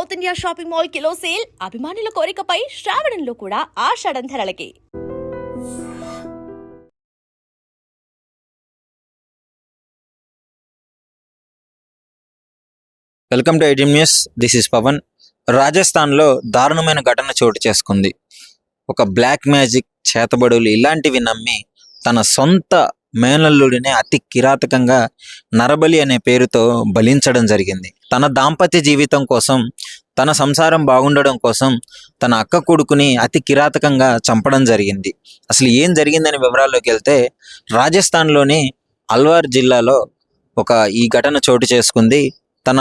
South India shopping mall kilo sale అభిమానుల కోరికపై శ్రావణంలో కూడా ఆషాఢం ధరలకి. Welcome to idiom news. This is Pavan. రాజస్థాన్లో దారుణమైన ఘటన చోటు చేసుకుంది. ఒక బ్లాక్ మ్యాజిక్ చేతబడులు ఇలాంటివి నమ్మి తన సొంత మేనల్లుడిని అతి కిరాతకంగా నరబలి అనే పేరుతో బలించడం జరిగింది. తన దాంపత్య జీవితం కోసం తన సంసారం బాగుండడం కోసం తన అక్క కొడుకుని అతి కిరాతకంగా చంపడం జరిగింది. అసలు ఏం జరిగిందనే వివరాల్లోకి వెళ్తే రాజస్థాన్లోని అల్వార్ జిల్లాలో ఒక ఈ ఘటన చోటు చేసుకుంది. తన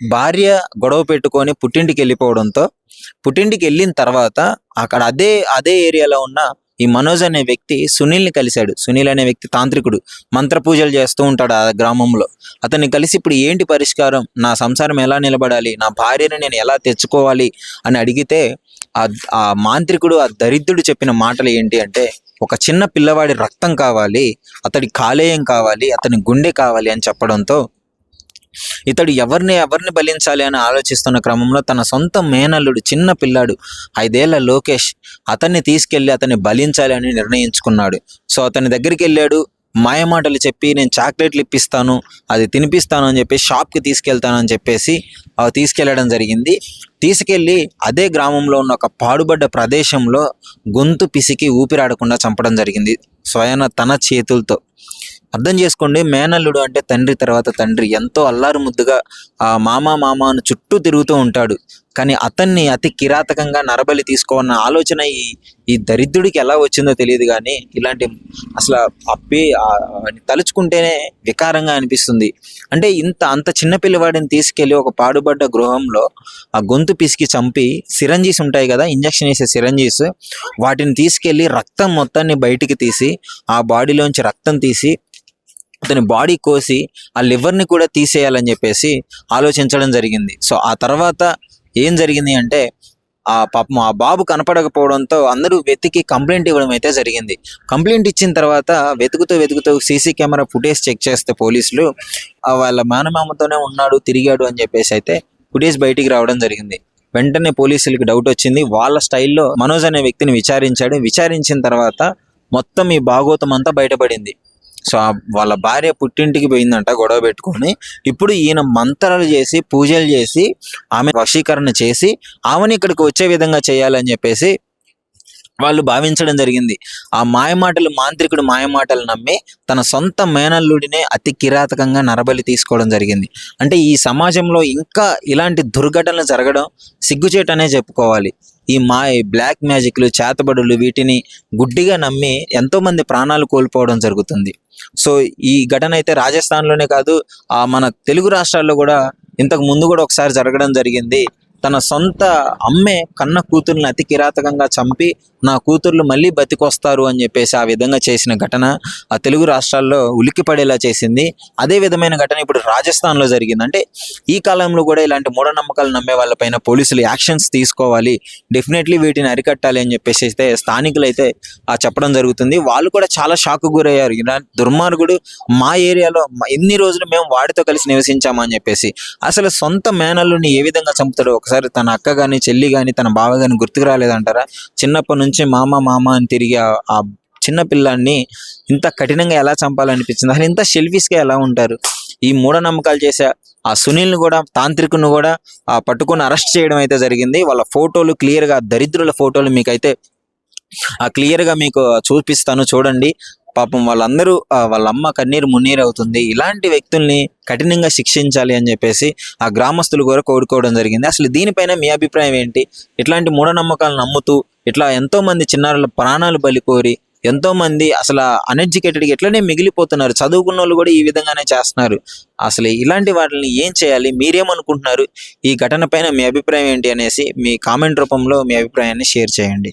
భార్య గొడవ పెట్టుకొని పుట్టింటికి వెళ్ళిపోవడంతో పుట్టింటికి వెళ్ళిన తర్వాత అక్కడ అదే అదే ఏరియాలో ఉన్న ఈ మనోజ్ అనే వ్యక్తి సునీల్ని కలిశాడు. సునీల్ అనే వ్యక్తి తాంత్రికుడు. మంత్ర పూజలు చేస్తూ ఉంటాడు ఆ గ్రామంలో. అతన్ని కలిసి ఇప్పుడు ఏంటి పరిష్కారం? నా సంసారం ఎలా నిలబడాలి? నా భార్యను నేను ఎలా తెచ్చుకోవాలి? అని అడిగితే ఆ ఆ మాంత్రికుడు ఆ దరిద్రుడు చెప్పిన మాటలు ఏంటి అంటే ఒక చిన్న పిల్లవాడి రక్తం కావాలి అతడి కాలేయం కావాలి అతని గుండె కావాలి అని చెప్పడంతో ఇతడు ఎవరిని ఎవరిని బలించాలి అని ఆలోచిస్తున్న క్రమంలో తన సొంత మేనల్లుడు చిన్న పిల్లాడు ఐదేళ్ళ లోకేష్ అతన్ని తీసుకెళ్ళి అతన్ని బలించాలి అని నిర్ణయించుకున్నాడు. సో అతని దగ్గరికి వెళ్ళాడు. మాయమాటలు చెప్పి నేను చాక్లెట్లు ఇప్పిస్తాను అది తినిపిస్తాను అని చెప్పి షాప్కి తీసుకెళ్తానని చెప్పేసి అవి తీసుకెళ్ళడం జరిగింది. తీసుకెళ్ళి అదే గ్రామంలో ఉన్న ఒక పాడుబడ్డ ప్రదేశంలో గొంతు పిసికి ఊపిరాడకుండా చంపడం జరిగింది స్వయన తన చేతులతో. అర్థం చేసుకోండి. మేనల్లుడు అంటే తండ్రి తర్వాత తండ్రి. ఎంతో అల్లారు ముద్దుగా ఆ మామ మామ అని చుట్టూ తిరుగుతూ ఉంటాడు. కానీ అతన్ని అతి కిరాతకంగా నరబలి తీసుకోవన్న ఆలోచన ఈ ఈ దరిద్రుడికి ఎలా వచ్చిందో తెలియదు కానీ ఇలాంటి అసలు అప్పి తలుచుకుంటేనే వికారంగా అనిపిస్తుంది. అంటే ఇంత అంత చిన్న పిల్లవాడిని తీసుకెళ్ళి ఒక పాడుబడ్డ గృహంలో ఆ గొంతు పిసికి చంపి సిరంజీస్ ఉంటాయి కదా ఇంజక్షన్ వేసే సిరంజీస్ వాటిని తీసుకెళ్ళి రక్తం మొత్తాన్ని బయటికి తీసి ఆ బాడీలోంచి రక్తం తీసి అతని బాడీ కోసి ఆ లివర్ని కూడా తీసేయాలని చెప్పేసి ఆలోచించడం జరిగింది. సో ఆ తర్వాత ఏం జరిగింది అంటే ఆ పాపం ఆ బాబు కనపడకపోవడంతో అందరూ వెతికి కంప్లైంట్ ఇవ్వడం అయితే జరిగింది. కంప్లైంట్ ఇచ్చిన తర్వాత వెతుకుతూ వెతుకుతూ సీసీ కెమెరా ఫుటేజ్ చెక్ చేస్తే పోలీసులు ఆ వాళ్ళ మేనమామతోనే ఉన్నాడు తిరిగాడు అని చెప్పేసి అయితే ఫుటేజ్ బయటికి రావడం జరిగింది. వెంటనే పోలీసులకు డౌట్ వచ్చింది. వాళ్ళ స్టైల్లో మనోజ్ అనే వ్యక్తిని విచారించాడు. విచారించిన తర్వాత మొత్తం ఈ భాగోతం అంతా బయటపడింది. సో ఆ వాళ్ళ భార్య పుట్టింటికి పోయిందంట గొడవ పెట్టుకొని. ఇప్పుడు ఈయన మంత్రాలు చేసి పూజలు చేసి ఆమె వశీకరణ చేసి ఆమెను ఇక్కడికి వచ్చే విధంగా చేయాలని చెప్పేసి వాళ్ళు భావించడం జరిగింది. ఆ మాయమాటలు మాంత్రికుడు మాయమాటలు నమ్మి తన సొంత మేనల్లుడినే అతి కిరాతకంగా నరబలి తీసుకోవడం జరిగింది. అంటే ఈ సమాజంలో ఇంకా ఇలాంటి దుర్ఘటనలు జరగడం సిగ్గుచేటనే చెప్పుకోవాలి. ఈ మా బ్లాక్ మ్యాజిక్లు చేతబడులు వీటిని గుడ్డిగా నమ్మి ఎంతో మంది ప్రాణాలు కోల్పోవడం జరుగుతుంది. సో ఈ ఘటన అయితే రాజస్థాన్లోనే కాదు ఆ మన తెలుగు రాష్ట్రాల్లో కూడా ఇంతకు ముందు కూడా ఒకసారి జరగడం జరిగింది. తన సొంత అమ్మే కన్న కూతుర్ని అతి కిరాతకంగా చంపి నా కూతుర్లు మళ్ళీ బతికొస్తారు అని చెప్పేసి ఆ విధంగా చేసిన ఘటన ఆ తెలుగు రాష్ట్రాల్లో ఉలిక్కిపడేలా చేసింది. అదే విధమైన ఘటన ఇప్పుడు రాజస్థాన్లో జరిగింది. అంటే ఈ కాలంలో కూడా ఇలాంటి మూఢనమ్మకాలు నమ్మే వాళ్ళపైన పోలీసులు యాక్షన్స్ తీసుకోవాలి డెఫినెట్లీ వీటిని అరికట్టాలి అని చెప్పేసి అయితే స్థానికులు అయితే ఆ చెప్పడం జరుగుతుంది. వాళ్ళు కూడా చాలా షాక్ గురయ్యారు. ఇలాంటి దుర్మార్గుడు మా ఏరియాలో మ- ఎన్ని రోజులు మేము వాడితో కలిసి నివసించామని చెప్పేసి. అసలు సొంత మేనల్లుని ఏ విధంగా చంపుతాడో ఒకసారి తన అక్క కానీ చెల్లి కానీ తన బావ కానీ గుర్తుకు రాలేదంటారా? చిన్నప్పటి నుంచి మామ మామ అని తిరిగి ఆ- చిన్న పిల్లాన్ని ఇంత కఠినంగా ఎలా చంపాలనిపించింది? అసలు ఇంత సెల్ఫిష్గా ఎలా ఉంటారు? ఈ మూఢనమ్మకాలు చేసే ఆ సునీల్ని కూడా తాంత్రికుని కూడా ఆ పట్టుకొని అరెస్ట్ చేయడం అయితే జరిగింది. వాళ్ళ ఫోటోలు క్లియర్గా దరిద్రుల ఫోటోలు మీకైతే ఆ క్లియర్గా మీకు చూపిస్తాను చూడండి. పాపం వాళ్ళందరూ వాళ్ళ అమ్మ కన్నీరు మున్నీరు అవుతుంది. ఇలాంటి వ్యక్తుల్ని కఠినంగా శిక్షించాలి అని చెప్పేసి ఆ గ్రామస్తులు కూడా కోరుకోవడం జరిగింది. అసలు దీనిపైన మీ అభిప్రాయం ఏంటి? ఇట్లాంటి మూఢనమ్మకాలు నమ్ముతూ ఇట్లా ఎంతో మంది చిన్నారుల ప్రాణాలు బలికోరి ఎంతోమంది అసలు అన్ఎడ్యుకేటెడ్గా ఎట్లనే మిగిలిపోతున్నారు. చదువుకున్న వాళ్ళు కూడా ఈ విధంగానే చేస్తున్నారు. అసలు ఇలాంటి వాటిని ఏం చేయాలి? మీరేమనుకుంటున్నారు? ఈ ఘటన పైన మీ అభిప్రాయం ఏంటి అనేసి మీ కామెంట్ రూపంలో మీ అభిప్రాయాన్ని షేర్ చేయండి.